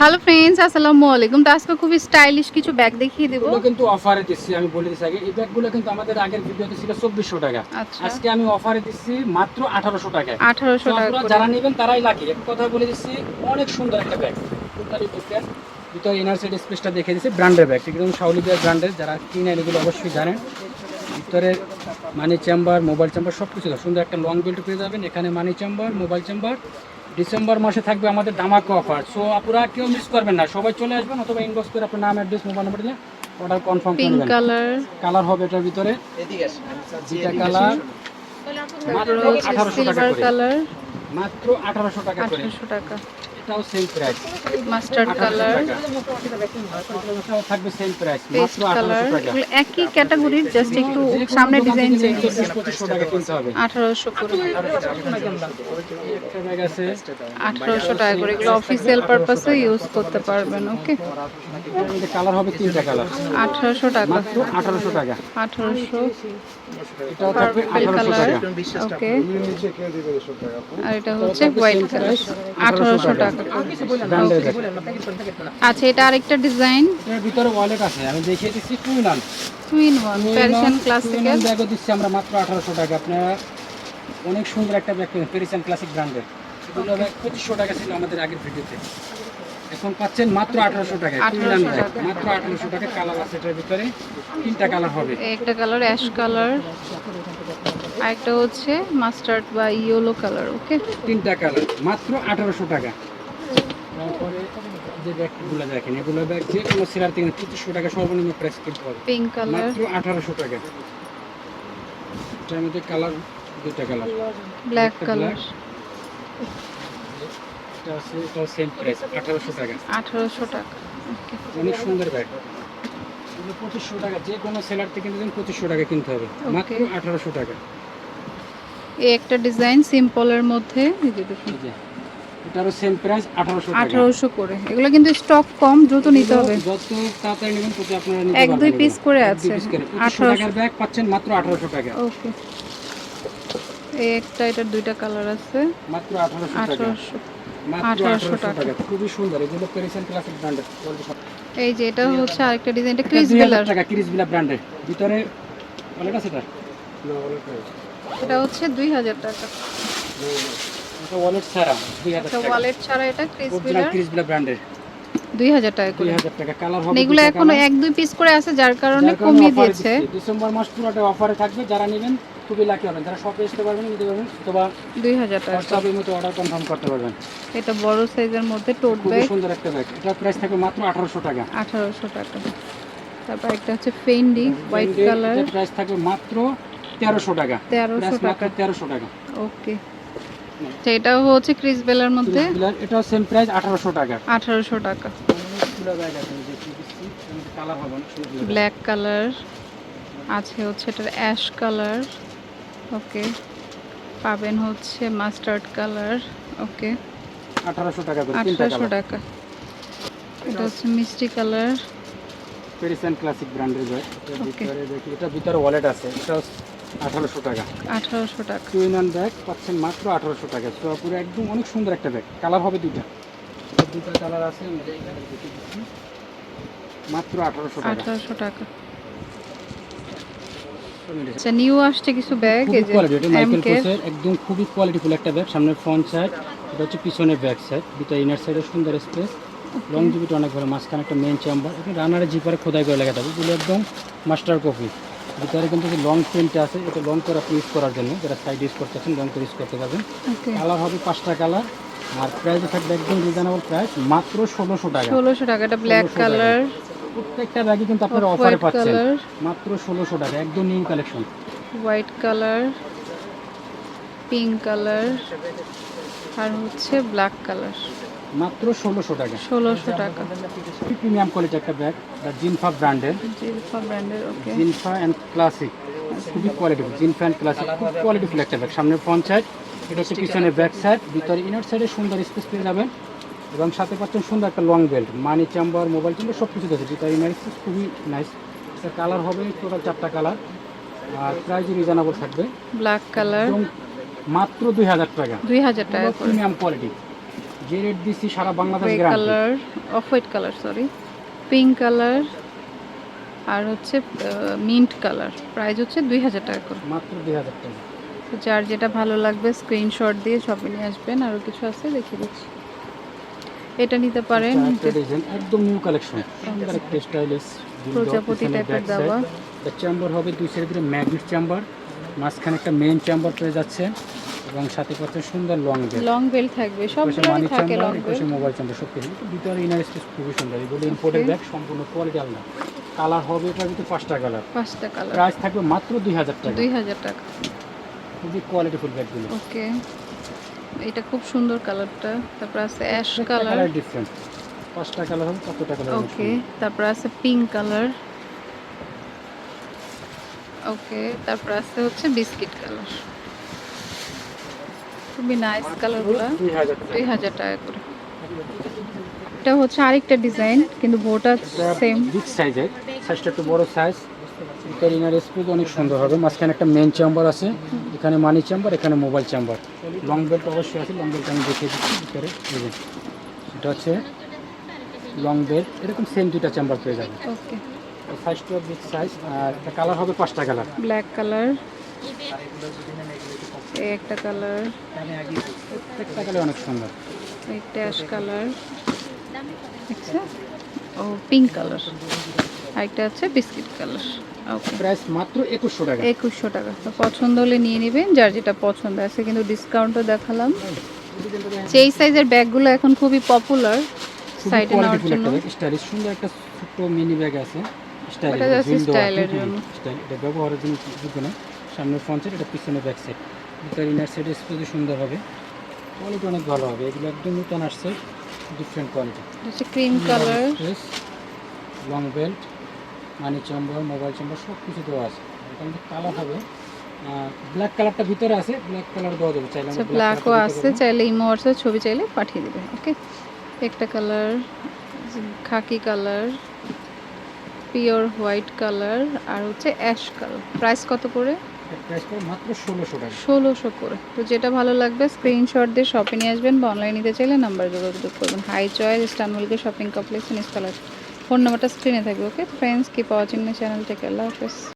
Hello friends আসসালামু আলাইকুম। তো আজকে খুবই স্টাইলিশ কিছু ব্যাগ দেখিয়ে দেবো। এগুলো কিন্তু অফারে দিচ্ছি আমি বলে দিচ্ছি আগে। এই ব্যাগগুলো কিন্তু আমাদের আগের ভিডিওতে ছিল চব্বিশশো টাকা। আচ্ছা। আজকে আমি অফারে দিচ্ছি মাত্র আঠারোশো টাকা আঠারোশো টাকা যারা নেবেন তারাই লাকি এক কথা বলে দিচ্ছি অনেক সুন্দর একটা ব্যাগ ভিতরে ইনার সাইড স্পেসটা দেখে দিচ্ছি ব্র্যান্ডের ব্যাগ একদম শাউলিদের ব্র্যান্ডের যারা কিনেন এগুলো অবশ্যই জানেন। ভিতরে মানি চেম্বার মোবাইল চেম্বার সব কিছু সুন্দর একটা লং বেল্ট পেয়ে যাবেন। এখানে money chamber mobile chamber December মাসে থাকবে আমাদের ধামাকা অফার সো আপনারা কেউ মিস করবেন না। সবাই চলে আসবেন অথবা ইনবক্স করে আপনার নাম অ্যাড্রেস মোবাইল নাম্বার দিলে অর্ডার কনফার্ম করে পিঙ্ক নেবেন কালার কালার হবে এটার ভিতরে। যেটা কালার মাত্র আঠারোশো টাকা সিলভার করে। কালার মাত্র আঠারোশো টাকা করে। আঠারোশো টাকা। এটাও সেম প্রাইস মাস্টার্ড কালার থাকবে সেম প্রাইস মাত্র কালার আঠারোশো টাকা। একই ক্যাটাগরির জাস্ট একটু সামনে ডিজাইন চেঞ্জ চব্বিশ পঁচিশশো টাকা কিনতে হবে। আঠারোশো করে। একটা ব্যাগ আছে। আঠারোশো টাকা করে। এগুলো অফিসিয়াল পারপাসে ইউজ করতে পারবেন ওকে কালার হবে তিনটা কালার আঠারোশো টাকা। মাত্র আঠারোশো টাকা। আঠারোশো এটাও থাকবে পার্পেল আঠারোশো কালার টাকা। ওকে আর এটা হচ্ছে হোয়াইট কালার আঠারোশো টাকা। ব্র্যান্ডের ব্যাগ আচ্ছা এটা আরেকটা ডিজাইন এর ভিতরে ওয়ালেট আছে আমি দেখিয়ে দিচ্ছি two naan two in one Parisian classical ব্যাগও দিচ্ছি আমরা মাত্র আঠারোশো টাকা। আপনারা অনেক সুন্দর একটা ব্যাগ পেয়েছেন ক্লাসিক ব্র্যান্ডের এগুলো ব্যাগ পঁচিশশো টাকা ছিল আমাদের আগের ভিডিওতে। এখন পাচ্ছেন মাত্র আঠারোশো টাকা টুইনান 1800 ব্যাগ মাত্র আঠারোশো টাকা কালার আছে এটার ভিতরে। তিনটা কালার হবে। একটা কালার অ্যাশ কালার আরেকটা হচ্ছে মাস্টার্ড বা ইয়েলো কালার ওকে তিনটা কালার মাত্র আঠারোশো টাকা। তারপরে যে ব্যাগগুলো দেখেন এগুলো ব্যাগ যে কোনো সেলার থেকে পঁচিশশো টাকা সর্বনিম্ন প্রাইস কিনতে হবে। পিঙ্ক কালার মাত্র আঠারোশো টাকা। এটার মধ্যে কালার কালার ব্ল্যাক একটা কালার black। এটা আছে এটাও সেম প্রাইস আঠারোশো টাকা। আঠারোশো টাকা অনেক সুন্দর ব্যাগ। পঁচিশশো টাকা যে কোনো সেলার থেকে কিনতে পঁচিশশো টাকা কিনতে হবে। মাত্র আঠারোশো টাকা। এই একটা ডিজাইন সিম্পলের মধ্যে এই যে দেখুন। এই যে। এটারও সেম প্রাইস আঠারোশো টাকা। আঠারোশো করে। এগুলো কিন্তু স্টক কম দ্রুত নিতে হবে। যত তাড়াতাড়ি নেবেন তত আপনারা নিতে এক দুই পিস করে আছে দুই piece করে। 2500 আঠারোশো। টাকার ব্যাগ পাচ্ছেন মাত্র আঠারোশো টাকা। ওকে। এই একটা এটার দুইটা কালার আছে। মাত্র আঠারোশো টাকা। আঠারোশো। 1800 টাকা। খুবই সুন্দর। এগুলো পেরিসেন ক্লাসিক ব্র্যান্ডের এই যে এটা হচ্ছে আরেকটা ডিজাইন এটা ক্রিস বেলার টাকা ক্রিস বিলা ব্র্যান্ডের ভিতরে অনেক আছে এটা? এটা হচ্ছে দুই হাজার টাকা। এটা ওয়ালেট ছাড়া দুই হাজার এটা ওয়ালেট ছাড়া এটা ব্র্যান্ডের টাকা করে। হাজার টাকা। কালার হবে এগুলো এখনও এক দুই পিস করে আছে যার কারণে কমিয়ে দিয়েছে। ডিসেম্বর মাস পুরোটা অফারে থাকবে যারা নেবেন খুবই লাকি হবেন। যারা শপে আসতে পারবেন নিতে পারবেন অথবা দুই হাজার টাকা। হোয়াটসঅ্যাপের মতো অর্ডার কনফার্ম করতে পারবেন। এটা বড় সাইজের মধ্যে টোট ব্যাগ সুন্দর একটা ব্যাগ প্রাইস থাকবে মাত্র আঠারোশো টাকা। আঠারোশো টাকা। তারপর একটা হচ্ছে ফেন্ডি হোয়াইট কালার প্রাইস থাকবে মাত্র তেরোশো টাকা। তেরোশো প্রাইস টাকা। মাত্র তেরোশো টাকা। ওকে তো এটাও হচ্ছে ক্রিস বেলার মধ্যে? এটাও সেম প্রাইস আঠারোশো টাকা। আঠারোশো টাকা। ব্ল্যাক কালার আছে হচ্ছে এটার অ্যাশ কালার ওকে পাবেন হচ্ছে মাস্টার্ড কালার ওকে আঠারোশো টাকা করে তিনটা আঠারোশো কালার টাকা। এটা হচ্ছে মিষ্টি কালার পেরিসান ক্লাসিক ব্র্যান্ডের ব্যাগ ভিতরে দেখি এটা ভিতরে ওয়ালেট আছে এটাও আঠারোশো টাকা। আঠারোশো টাকা। টু ইন ওয়ান ব্যাগ পাচ্ছেন মাত্র আঠারোশো টাকা। পুরো একদম অনেক সুন্দর একটা ব্যাগ কালার হবে দুইটা। দুটা কালার আছে। মাত্র আঠারোশো টাকা। আঠারোশো টাকা। আচ্ছা নিউ আসছে কিছু ব্যাগ খুবই এই যে কোয়ালিটি এটা মাইকেল কোসের একদম খুবই কোয়ালিটিফুল একটা ব্যাগ সামনে ফ্রন্ট সাইড এটা হচ্ছে পিছনে ব্যাক সাইড দুটো ইনার সাইডে সুন্দর স্পেস লং জিবিটা অনেক ভালো। মাঝখানে একটা মেন চেম্বার এখন রানারে জিপারে খোদাই করে লেখা থাকবে এগুলো একদম মাস্টার কপি ভিতরে কিন্তু যে লং প্রিন্টটা আছে এটা লং করে আপনি ইউজ করার জন্য যারা সাইড ইউজ করতেছেন লং করে ইউজ করতে পারবেন। কালার হবে পাঁচটা কালার আর প্রাইস থাকবে একদম রিজনেবল প্রাইস মাত্র ষোলোশো টাকা। ষোলোশো টাকা এটা ব্ল্যাক 1600 টাকা। কালার প্রত্যেকটা ব্যাগই কিন্তু আপনারা অফারে পাচ্ছেন। মাত্র ষোলোশো টাকা একদম new collection white colour pink colour আর হচ্ছে ব্ল্যাক কালার মাত্র ষোলোশো টাকা। ষোলোশো টাকা। প্রিমিয়াম কোয়ালিটি একটা ব্যাগ জিনফা ব্র্যান্ডের জিলফা ব্র্যান্ডের ওকে জিনফা অ্যান্ড ক্লাসিক খুবই কোয়ালিটিফুল জিনফা অ্যান্ড ক্লাসিক খুব কোয়ালিটিফুল একটা ব্যাগ সামনে ফ্রন্ট সাইড এটা হচ্ছে পিছনে ব্যাক সাইড ভিতরে ইনার সাইডে সুন্দর স্পেস পেয়ে যাবেন। এবং সাথে পাচ্ছেন সুন্দর একটা long belt money chamber mobile chamber সব কিছু আছে। ভিতরে ইনার স্পেস খুবই নাইস এটা কালার হবে টোটাল চারটা কালার আর প্রাইস রিজনেবল থাকবে। ব্ল্যাক কালার মাত্র দুই হাজার টাকা। দুই হাজার টাকা প্রিমিয়াম কোয়ালিটি যে রেট দিচ্ছি সারা বাংলাদেশ গ্রাম। Colour off white colour sorry pink colour আর হচ্ছে মিন্ট কালার প্রাইস হচ্ছে দুই হাজার টাকা করে। মাত্র দুই হাজার টাকা। তো যার যেটা ভালো লাগবে স্ক্রিনশট দিয়ে শপে নিয়ে আসবেন। আরও কিছু আছে দেখিয়ে দিচ্ছি। এটা নিতে পারেন। একদম নিউ কালেকশন প্রজাপতি টাইপের দেওয়া চেম্বার হবে দুই সাইডে ম্যাগনেট চেম্বার মাঝখানে একটা মেইন চেম্বার পেয়ে যাচ্ছে এবং সাথে পাচ্ছে সুন্দর লং বেল লং বেল থাকবে মানি থাকে লং বেল মোবাইল চেম্বার সব কিছু ভিতরে ইনার স্পেস খুবই সুন্দর। এগুলো ইম্পোর্টেড ব্যাগ সম্পূর্ণ কোয়ালিটি আলাদা। কালার হবে এটার ভিতরে পাঁচটা কালার পাঁচটা কালার প্রাইস থাকবে মাত্র দুই হাজার টাকা। দুই হাজার টাকা। খুবই কোয়ালিটিফুল ব্যাগগুলো ওকে এটা খুব সুন্দর কালারটা তারপর আছে অ্যাশ কালার কালার ডিফারেন্ট পাঁচটা কালার হবে কতটা কালার ওকে তারপর আছে পিঙ্ক কালার ওকে তারপর আছে হচ্ছে বিস্কিট কালার খুবই নাইস কালারগুলো দুই হাজার টাকা। করে। এটা হচ্ছে আরেকটা ডিজাইন কিন্তু বোটা সেম বিগ সাইজের সাইজটা একটু বড় সাইজ এটার ইনার স্পেস অনেক সুন্দর হবে। মাঝখানে একটা মেন চেম্বার আছে। এখানে মানি চেম্বার এখানে মোবাইল চেম্বার লং বেল্ট অবশ্যই আছে। লং বেল্ট আমি দেখিয়ে দিচ্ছি ভিতরে। এটা হচ্ছে লং বেল্ট এরকম সেম দুইটা চেম্বার পেয়ে যাবে। ওকে সাইজটা বিগ সাইজ আর কালার হবে পাঁচটা কালার ব্ল্যাক কালার এই একটা কালার প্রত্যেকটা কালার অনেক সুন্দর। একটা অ্যাশ কালার। আচ্ছা। ও পিঙ্ক কালার। আরেকটা হচ্ছে বিস্কিট কালার। প্রাইস মাত্র একুশশো টাকা। একুশশো টাকা। পছন্দ হলে নিয়ে নেবেন যার যেটা পছন্দ আছে কিন্তু ডিসকাউন্টও দেখালাম। এই সাইজের ব্যাগগুলো এখন খুবই পপুলার সাইডে নেওয়ার জন্য। স্টাইলিশ সুন্দর একটা মিনি ব্যাগ আছে। স্টাইল ওটা just style এর জন্য। স্টাইল এটা ব্যবহারের জন্য যোগ্য না সামনের ফ্রন্ট সাইড এটা পিছনে ব্যাক সাইড ভিতরে ইনার সাইড স্পেস সুন্দর হবে। কোয়ালিটি অনেক ভালো হবে। এগুলো একদম নতুন আসছে ডিফারেন্ট কোয়ালিটি হচ্ছে cream colour long belt money chamber mobile chamber সব কিছু দেওয়া আছে। এখানে কালার হবে। ব্ল্যাক কালারটা ভিতরে আছে ব্ল্যাক কালার দেওয়া যাবে। চাইলে আচ্ছা ব্ল্যাকও আছে চাইলে ইমো হোয়াটসঅ্যাপ ছবি চাইলে পাঠিয়ে দেবে ওকে একটা colour khaki colour pure white colour আর হচ্ছে অ্যাশ কালার প্রাইস কত করে? ষোলোশো করে। তো যেটা ভালো লাগবে স্ক্রিনশট দিয়ে শপে নিয়ে আসবেন বা অনলাইন নিতে চাইলে নাম্বার যোগাযোগ করবেন। হাই চয়েস ইস্টানবুলকে শপিং কমপ্লেক্স ইনস্টলার ফোন নাম্বারটা স্ক্রিনে থাকবে ওকে ফ্রেন্ডস কি পাওয়া চিহ্ন চ্যানেল থেকে আল্লাহ হাফেজ।